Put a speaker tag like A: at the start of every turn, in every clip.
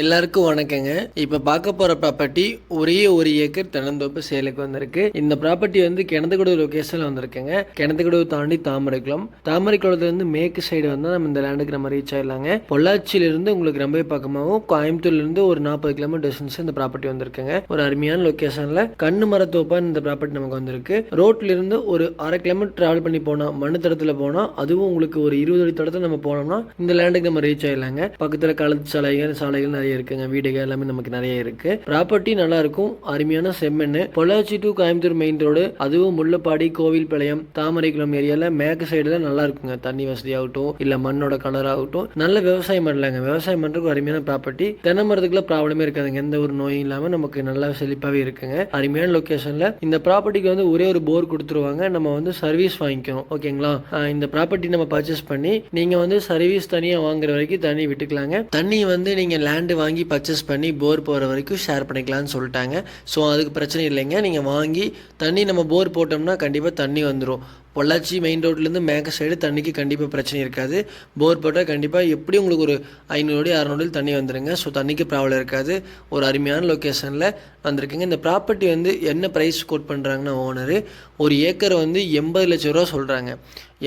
A: எல்லாருக்கும் வணக்கங்க. இப்போ பார்க்க போகிற ப்ராப்பர்ட்டி ஒரே ஒரு ஏக்கர் தென்னந்தோப்பு சேலுக்கு வந்திருக்கு. இந்த ப்ராப்பர்ட்டி வந்து கிணத்துக்கடவு லொக்கேஷனில் வந்திருக்குங்க. கிணத்துக்கடவு தாண்டி தாமரைக்குளம். தாமரைக்குளத்துலேருந்து மேற்கு சைடு வந்தால் நம்ம இந்த லேண்டுக்கு நம்ம ரீச் ஆயிடலாங்க. பொள்ளாச்சியிலிருந்து உங்களுக்கு ரொம்ப பக்கமாகவும் கோயம்புத்தூர்லேருந்து ஒரு நாற்பது கிலோமீட்டர் டிஸ்டன்ஸ் இந்த ப்ராப்பர்ட்டி வந்திருக்குங்க. ஒரு அருமையான லொக்கேஷனில் கண்ணு மரத்தோப்பாக இந்த ப்ராப்பர்ட்டி நமக்கு வந்திருக்கு. ரோட்லேருந்து ஒரு அரை கிலோமீட்டர் ட்ராவல் பண்ணி போனால் மண்ணு தடத்தில் போனால் அதுவும் உங்களுக்கு ஒரு இருபது அடி தடத்தில் நம்ம போனோம்னா இந்த லேண்டுக்கு நம்ம ரீச் ஆயிடலாங்க. பக்கத்தில் கழுத்து சாலைகள் சாலைகள் நிறைய இருக்குங்க. வீடுகள் எல்லாமே நமக்கு நிறைய இருக்கு. ப்ராப்பர்ட்டி நல்லா இருக்கும் அருமையான செம்மண்ணு. Pollachi to Coimbatore main road அதுவும் முள்ளப்பாடி கோவில் பாளையம் தாமரைக்குளம் ஏரியால மேற்கு சைடுல நல்லா இருக்குங்க தண்ணி வசதி ஆகட்டும் இல்ல மண்ணோட கலர் ஆகட்டும் நல்ல விவசாயம் பண்ணலாங்க. விவசாயம் பண்றதுக்கு அருமையான ப்ராப்பர்ட்டி தென்னை மரத்துக்குள்ள ப்ராப்ளமே இருக்காதுங்க. எந்த ஒரு நோயும் இல்லாம நமக்கு நல்லா செழிப்பாவே இருக்குங்க. அருமையான லொகேஷன்ல இந்த ப்ராப்பர்ட்டிக்கு வந்து ஒரே ஒரு போர் கொடுத்துருவாங்க. நம்ம வந்து சர்வீஸ் வாங்கிக்கணும். ஓகேங்களா இந்த ப்ராப்பர்ட்டி நம்ம பர்ச்சேஸ் பண்ணி நீங்க வந்து சர்வீஸ் தனியா வாங்குற வரைக்கும் தண்ணி விட்டுக்கலாங்க. தண்ணி வந்து நீங்க லேண்ட் வாங்கி பர்ச்சேஸ் பண்ணி போர் போகிற வரைக்கும் ஷேர் பண்ணிக்கலாம்னு சொல்லிட்டாங்க. ஸோ அதுக்கு பிரச்சனை இல்லைங்க. நீங்கள் வாங்கி தண்ணி நம்ம போர் போட்டோம்னா கண்டிப்பாக தண்ணி வந்துடும் பொள்ளாச்சி மெயின் ரோட்லேருந்து மேக்க சைடு தண்ணிக்கு கண்டிப்பாக பிரச்சனை இருக்காது. போர் போட்டால் கண்டிப்பாக எப்படி உங்களுக்கு ஒரு ஐநூறு அறநூறு தண்ணி வந்துடுங்க ஸோ தண்ணிக்கு ப்ராப்ளம் இருக்காது. ஒரு அருமையான லொக்கேஷனில் வந்திருக்குங்க. இந்த ப்ராப்பர்ட்டி வந்து என்ன ப்ரைஸ் கோட் பண்ணுறாங்கன்னா ஓனரு ஒரு ஏக்கர் வந்து எண்பது லட்ச ரூபா சொல்கிறாங்க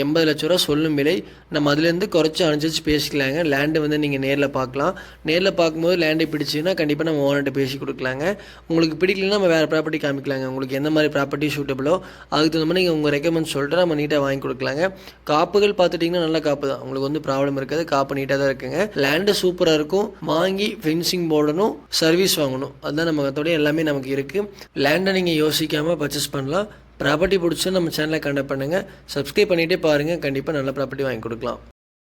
A: எண்பது லட்ச ரூபா சொல்லும் விலை. நம்ம அதுலேருந்து குறைச்சி அனுசரிச்சு பேசிக்கலாங்க. லேண்டு வந்து நீங்கள் நேரில் பார்க்கலாம். நேரில் பார்க்கும்போது லேண்டை பிடிச்சின்னா கண்டிப்பாக நம்ம ஓனர்கிட்ட பேசி கொடுக்கலாங்க. உங்களுக்கு பிடிக்கலன்னா நம்ம வேறு ப்ராப்பர்ட்டி காமிக்கலாங்க. உங்களுக்கு எந்த மாதிரி ப்ராப்பர்ட்டி சூட்டபிளோ அதுக்கு தகுந்த மாதிரி நீங்கள் உங்கள் ரெக்கமெண்ட் சொல்லிட்டு நம்ம நீட்டாக வாங்கி கொடுக்கலாங்க. காப்புகள் பார்த்துட்டிங்கன்னா நல்ல காப்பு தான். உங்களுக்கு வந்து ப்ராப்ளம் இருக்காது. காப்பு நீட்டாக தான் இருக்குங்க. லேண்டு சூப்பராக இருக்கும். வாங்கி ஃபென்சிங் போடணும். சர்வீஸ் வாங்கணும். அதுதான் நம்ம அதோட எல்லாமே நமக்கு இருக்குது லேண்டை நீங்கள் யோசிக்காமல் பர்ச்சேஸ் பண்ணலாம். ப்ராப்பர்ட்டி பிடிச்சி நம்ம சேனலை கண்டக்ட் பண்ணுங்கள் சப்ஸ்கிரைப் பண்ணிகிட்டே பாருங்கள் கண்டிப்பாக நல்ல ப்ராப்பர்ட்டி வாங்கி கொடுக்கலாம்.